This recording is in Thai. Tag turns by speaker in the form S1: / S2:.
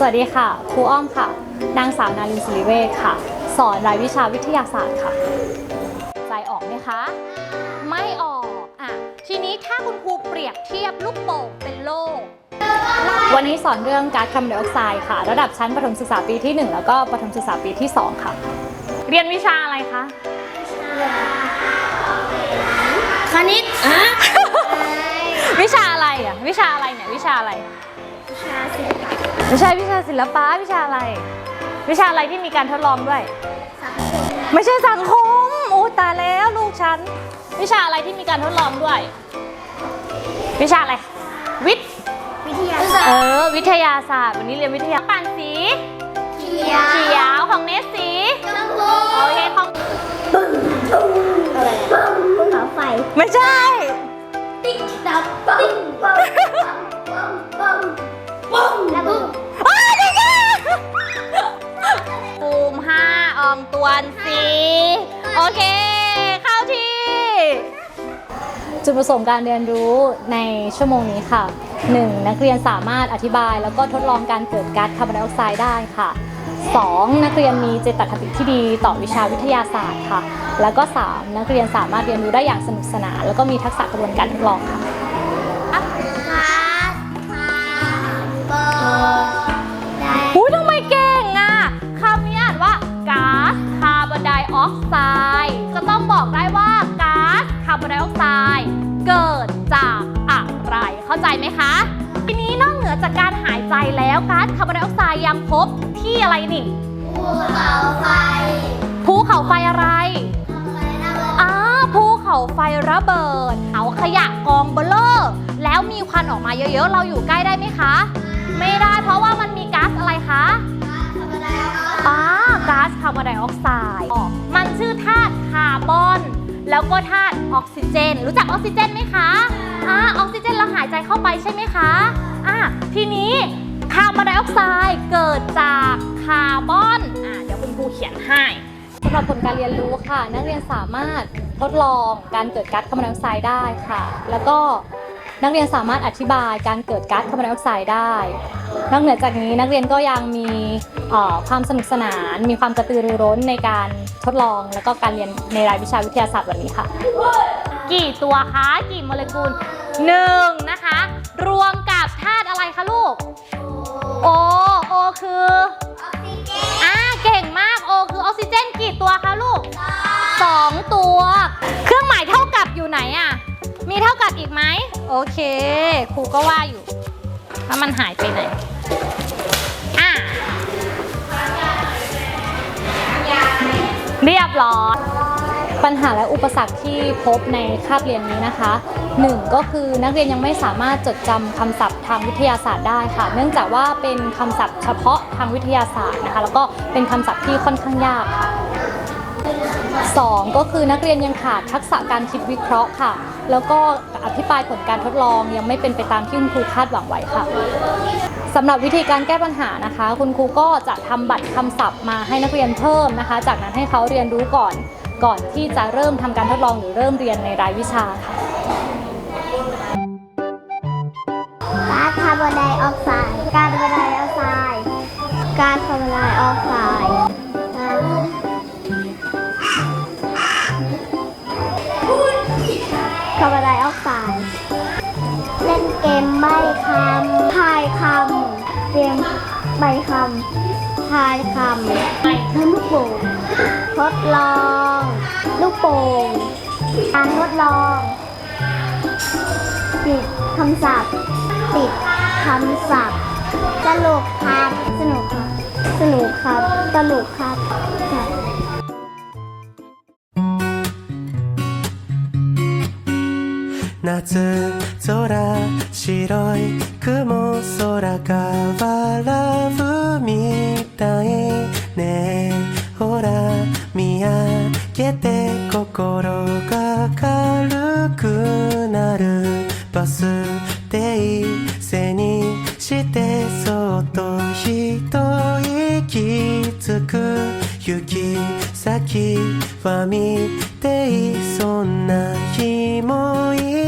S1: สวัสดีค่ะ ครูอ้อมค่ะ นางสาวนารินศิริเวชค่ะ สอนรายวิชาวิทยาศาสตร์ค่ะ ใจออกไหมคะ ไม่ออก อะ ทีนี้ถ้าคุณครูเปรียบเทียบลูกโป่งเป็นโลก วันนี้สอนเรื่องก๊าซคาร์บอนไดออกไซด์ค่ะ ระดับชั้นประถมศึกษาปีที่ 1 แล้วก็ประถมศึกษาปีที่ 2 ค่ะ เรียนวิชาอะไรคะ
S2: คณิตอะ
S1: วิชาอะไรอะ วิชาอะไรเนี่ยวิชาอะไร
S2: ชาศิลปะ
S1: ไม่ใช่วิชาศิลปะวิชาอะไร วิชาอะไรที่มีการทดลองด้วย
S2: สังคม
S1: ไม่ใช่สังคมโอ้ตายแล้วลูกฉัน วิชาอะไรที่มีการทดลองด้วย วิชาอะไร วิทย์
S2: วิทยาศาสต
S1: เอ
S2: ร์
S1: อ วิทยาศาสตร์วันนี้เรียนวิทยาปั่นสี
S2: เขีย
S1: เขียวของเนสสี
S2: ชมพู
S1: โอเคของ
S2: อะไรอะภูเขาไฟ
S1: ไม่ใช่
S2: ติ๊ก ดับปังปังปังปังปังระเบิด
S1: อ้าวนี่ไงภูมิห้าอองตวนสีโอเค เข้าที่ จุดประสงค์การเรียนรู้ในชั่วโมงนี้ค่ะ 1. นักเรียนสามารถอธิบาย แล้วก็ทดลองการเกิดก๊าซคาร์บอนไดออกไซด์ได้ค่ะ 2. นักเรียนมีเจตคติที่ดีต่อวิชาวิทยาศาสตร์ค่ะ แล้วก็ 3. นักเรียนสามารถเรียนรู้ได้อย่างสนุกสนานแล้วก็มีทักษะกระบวนการทดลองค่ะ
S2: อได้
S1: อุ้ยทำไมเก่งอะคำนี้อ่านว่าก๊าซคาร์บอนไดออกไซด์จะต้องบอกได้ว่าก๊าซคาร์บอนไดออกไซด์เกิดจากอะไร เข้าใจไหมคะ ทีนี้นอกเหนือจากการหายใจแล้วก๊าซคาร์บอนไดออกไซด์ยังพบที่อะไรนี่
S2: ภูเขาไฟ
S1: ภูเขาไฟอะไร
S2: ไฟระเบิด
S1: อ่าภูเขาไฟระเบิด เอาขยะกองเบลเลอร์ แล้วมีควันออกมาเยอะๆ เราอยู่ใกล้ได้ไหมคะ ไม่ได้เพราะว่ามันมีก๊าซอะไรคะ
S2: คาร์บอนไดออกไซด์
S1: อ่าก๊าซคาร์บอนไดออกไซด์อ๋อมันชื่อธาตุคาร์บอน แล้วก็ธาตุออกซิเจน รู้จักออกซิเจนไหมคะอ่าออกซิเจนเราหายใจเข้าไปใช่ไหมคะอ่าทีนี้คาร์บอนไดออกไซด์เกิดจากคาร์บอนอ่าเดี๋ยวคุณครูเขียนให้สำหรับผลการเรียนรู้ค่ะ นักเรียนสามารถทดลองการเกิดก๊าซคาร์บอนไดออกไซด์ได้ค่ะ แล้วก็ นักเรียนสามารถอธิบายการเกิดก๊าซคาร์บอนไดออกไซด์ได้นอกเหนือจากนี้นักเรียนก็ยังมีเอ่อความสนุกสนาน มีความกระตือรือร้นในการทดลอง แล้วก็การเรียนในรายวิชาวิทยาศาสตร์วันนี้ค่ะ กี่ตัวคะกี่โมเลกุลหนึ่งนะคะ รวมกับธาตุอะไรคะลูกโอโอคือ
S2: ออกซิเจน
S1: อ่าเก่งมากโอคือออกซิเจนกี่ตัวคะลูกสองตัว เครื่องหมายเท่ากับอยู่ไหนอะ มีเท่ากับอีกไหมโอเคครูก็ว่าอยู่ว่ามันหายไปไหนอะเรียบร้อยปัญหาและอุปสรรคที่พบในคาบเรียนนี้นะคะ 1 ก็คือนักเรียนยังไม่สามารถจดจำคำศัพท์ทางวิทยาศาสตร์ได้ค่ะ เนื่องจากว่าเป็นคำศัพท์เฉพาะทางวิทยาศาสตร์นะคะ แล้วก็เป็นคำศัพท์ที่ค่อนข้างยากค่ะ 2 ก็คือนักเรียนยังขาดทักษะการคิดวิเคราะห์ค่ะ แล้วก็อภิปรายผลการทดลองยังไม่เป็นไปตามที่คุณครูคาดหวังไว้ค่ะสำหรับวิธีการแก้ปัญหานะคะ คุณครูก็จะทำบัตรคำศัพท์มาให้นักเรียนเพิ่มนะคะ จากนั้นให้เขาเรียนรู้ก่อนก่อนที่จะเริ่มทำการทดลองหรือเริ่มเรียนในรายวิชาค่ะ
S2: ก๊าซคาร์บอนไดออกไซด์ก๊าซคาร์บอนไดออกไซด์ก๊าซคาร์บอนไดออกไซด์ เกมใบคำทายคำเกมใบคำทายคำทำลูกโป่งทดลอง ลูกโป่งการทดลองปิดคำศัพท์ปิดคำศัพท์สนุกครับสนุกครับ สนุกครับสนุกครับ
S3: 夏空白い雲空が笑うみたいね。ほら見上げて心が軽くなる。バス停背にしてそっと一息つく。行き先は見てい。そんな日もいい。